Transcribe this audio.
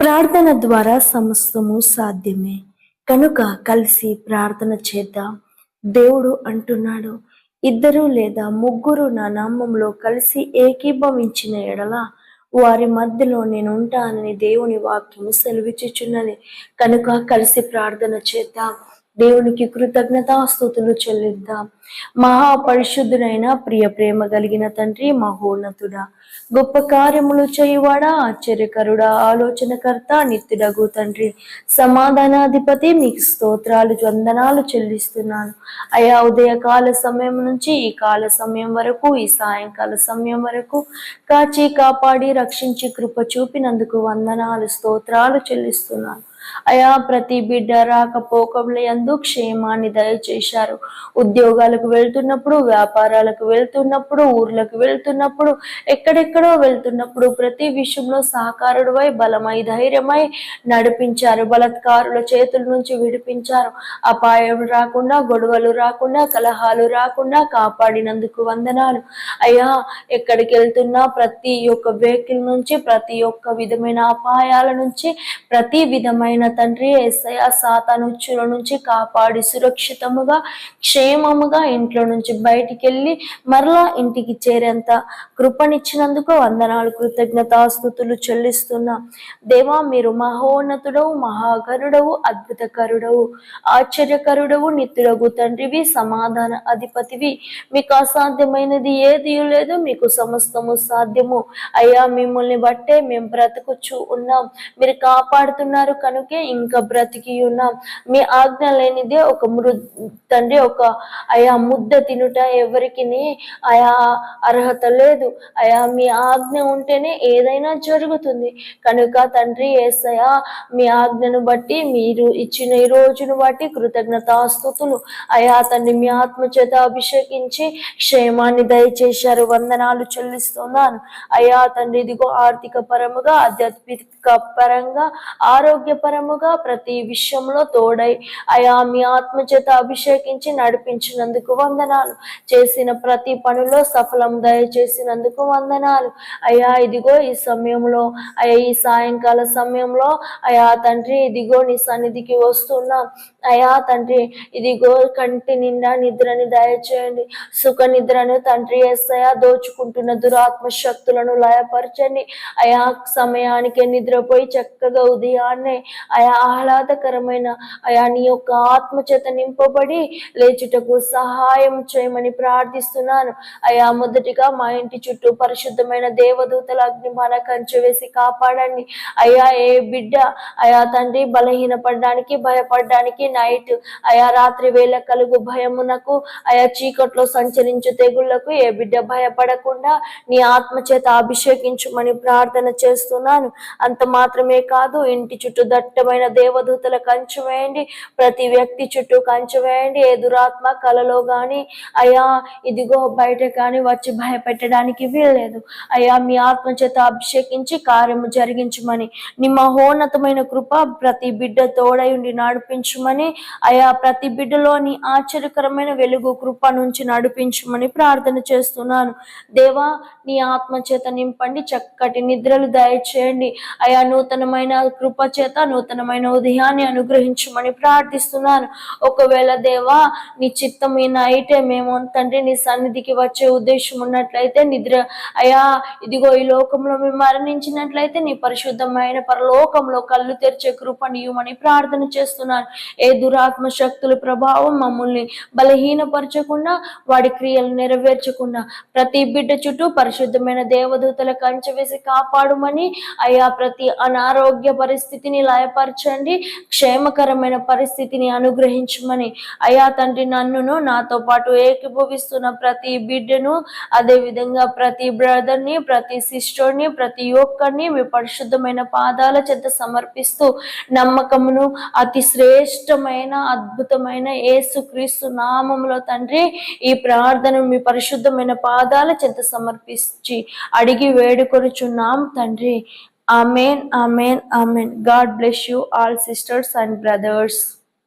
ప్రార్థన ద్వారా సమస్తము సాధ్యమే. కనుక కలిసి ప్రార్థన చేద్దాం. దేవుడు అంటున్నాడు ఇద్దరు లేదా ముగ్గురు నా నామంలో కలిసి ఏకీభవించిన ఎడల వారి మధ్యలో నేను ఉంటానని దేవుని వాక్యము సెలవిచ్చుచున్నది. కనుక కలిసి ప్రార్థన చేద్దాం. దేవునికి కృతజ్ఞతాస్తుతులు చెల్లిద్దాం. మహాపరిశుద్ధుడైన ప్రియ ప్రేమ కలిగిన తండ్రి మహోన్నతుడా గొప్ప కార్యములు చేయువాడా ఆశ్చర్యకరుడా ఆలోచనకర్త నిత్యుడగు తండ్రి సమాధానాధిపతి మీకు స్తోత్రాలు వందనాలు చెల్లిస్తున్నాను. అయా ఉదయకాల సమయం నుంచి ఈ కాల సమయం వరకు ఈ సాయంకాల సమయం వరకు కాచి కాపాడి రక్షించి కృప చూపినందుకు వందనాలు స్తోత్రాలు చెల్లిస్తున్నాను. అయా ప్రతి బిడ్డ రాకపోకముల ఎందు క్షేమాన్ని దయచేశారు. ఉద్యోగాలకు వెళ్తున్నప్పుడు వ్యాపారాలకు వెళ్తున్నప్పుడు ఊర్లకు వెళ్తున్నప్పుడు ఎక్కడెక్కడో వెళ్తున్నప్పుడు ప్రతి విషయంలో సహకారుడువై బలమై ధైర్యమై నడిపించారు. బలత్కారుల చేతుల నుంచి విడిపించారు. అపాయం రాకుండా గొడవలు రాకుండా కలహాలు రాకుండా కాపాడినందుకు వందనాలు. అయ్యా ఎక్కడికి వెళ్తున్నా ప్రతి ఒక్క వెహికల్ నుంచి ప్రతి ఒక్క విధమైన అపాయాల నుంచి ప్రతి విధమైన తండ్రి ఎస్ఐ సాతానుచ్చుల నుంచి కాపాడి సురక్షితముగా క్షేమముగా ఇంట్లో నుంచి బయటికి వెళ్ళి మరలా ఇంటికి చేరేంత కృపనిచ్చినందుకు వందనాలు కృతజ్ఞతాస్థుతులు చెల్లిస్తున్నా. దేవా మీరు మహోన్నతుడవు మహాకరుడవు అద్భుతకరుడవు ఆశ్చర్యకరుడవు నిత్యుడగు తండ్రివి సమాధాన అధిపతివి. మీకు అసాధ్యమైనది ఏది లేదు మీకు సమస్తము సాధ్యము. అయ్యా మిమ్మల్ని బట్టే మేము బ్రతుకుచ్చు ఉన్నాం. మీరు కాపాడుతున్నారు కనుకే ఇంకా బ్రతికి ఉన్నాం. మీ ఆజ్ఞ లేనిదే ఒక మృ తండ్రి ఒక ఆయా ముద్ద తినుట ఎవరికి ఆయా అర్హత లేదు. ఆయా మీ ఆజ్ఞ ఉంటేనే ఏదైనా జరుగుతుంది. కనుక తండ్రి ఏసయా మీ ఆజ్ఞను బట్టి మీరు ఇచ్చిన ఈ రోజును బట్టి కృతజ్ఞతాస్తుతులు. అయా తండ్రి మీ ఆత్మ చేత అభిషేకించి క్షేమాన్ని దయచేశారు. వందనాలు చెల్లిస్తున్నాను. అయా తండ్రి ఇదిగో ఆర్థిక పరముగా ఆధ్యాత్మిక పరంగా ఆరోగ్యపరముగా ప్రతి విషయంలో తోడై అయా మీ ఆత్మ చేత అభిషేకించి నడిపించినందుకు వందనాలు. చేసిన ప్రతి పనిలో సఫలం దయచేసినందుకు వందనాలు. అయ్యా ఇదిగో ఈ సమయంలో అయ్యా ఈ సాయంకాల సమయంలో అయా తండ్రి ఇదిగో నీ సన్నిధికి వస్తున్నాం. అయా తండ్రి ఇదిగో కంటి నిండా నిద్రని దయచేయండి. సుఖ నిద్రను తండ్రి ఎస్సయా దోచుకుంటున్న దురాత్మ శక్తులను లయపరచండి. అయా సమయానికి నిద్రపోయి చక్కగా ఉదయాన్నే ఆయా ఆహ్లాదకరమైన ఆయా నీ యొక్క ఆత్మ చేత నింపబడి లేచుటకు సహాయం చేయమని ప్రార్థిస్తున్నాను. అయా మొదటిగా మా ఇంటి చుట్టూ పరిశుద్ధమైన దేవదూతల అగ్నిమాన కంచె వేసి కాపాడండి. అయా ఏ బిడ్డ అయా తండ్రి బలహీన పడడానికి భయపడడానికి నైట్ అయా రాత్రి వేళ కలుగు భయమునకు అయా చీకట్లో సంచరించు తెగుళ్ళకు ఏ బిడ్డ భయపడకుండా నీ ఆత్మ చేత అభిషేకించుమని ప్రార్థన చేస్తున్నాను. అంత మాత్రమే కాదు ఇంటి చుట్టూ దట్టమైన దేవదూతల కంచు వేయండి. ప్రతి వ్యక్తి చుట్టూ కంచు వేయండి. ఏ దురాత్మ కలలో కానీ అయ్యా ఇదిగో బయట కానీ వచ్చి భయపెట్టడానికి వీల్లేదు. అయ్యా మీ ఆత్మ చేత అభిషేకించి కార్యము జరిగించమని నీ మహోన్నతమైన కృప ప్రతి బిడ్డ తోడై ఉండి నడిపించమని అయా ప్రతి బిడ్డలోని ఆశ్చర్యకరమైన వెలుగు కృప నుంచి నడిపించమని ప్రార్థన చేస్తున్నాను. దేవా నీ ఆత్మ చేత నింపండి. చక్కటి నిద్రలు దయచేయండి. అయా నూతనమైన కృప చేత నూతనమైన ఉదయాన్ని అనుగ్రహించమని ప్రార్థిస్తున్నాను. ఒకవేళ దేవా నీ చిత్తం ఈ నైటే మేము తండ్రి నీ సన్నిధికి వచ్చే ఉద్దేశం ఉన్నట్లయితే నిద్ర అయా ఇదిగో ఈ లోకంలో మేము మరణించినట్లయితే నీ పరిశుద్ధమైన పరలోకంలో కళ్ళు తెరిచే కృపణీయమని ప్రార్థన చేస్తున్నాను. ఏ దురాత్మ శక్తుల ప్రభావం మమ్మల్ని బలహీనపరచకుండా వాడి క్రియలు నెరవేర్చకుండా ప్రతి బిడ్డ చుట్టూ పరిశుద్ధమైన దేవదూతల కంచె వేసి కాపాడుమని అయా ప్రతి అనారోగ్య పరిస్థితిని బలపరచండి. క్షేమకరమైన పరిస్థితిని అనుగ్రహించమని. అయా తండ్రి నన్నును నాతో పాటు ఏకీభవిస్తున్న ప్రతి బిడ్డను అదే విధంగా ప్రతి బ్రదర్ని ప్రతి సిస్టర్ని ప్రతి ఒక్కరిని మీ పరిశుద్ధమైన పాదాల చెంత సమర్పిస్తూ నమ్మకమును అతి శ్రేష్టమైన అద్భుతమైన ఏసుక్రీస్తు నామములో తండ్రి ఈ ప్రార్థన మీ పరిశుద్ధమైన పాదాల చెంత సమర్పించి అడిగి వేడుకొనుచున్నాం తండ్రి. Amen, Amen, Amen. God bless you all, sisters and brothers.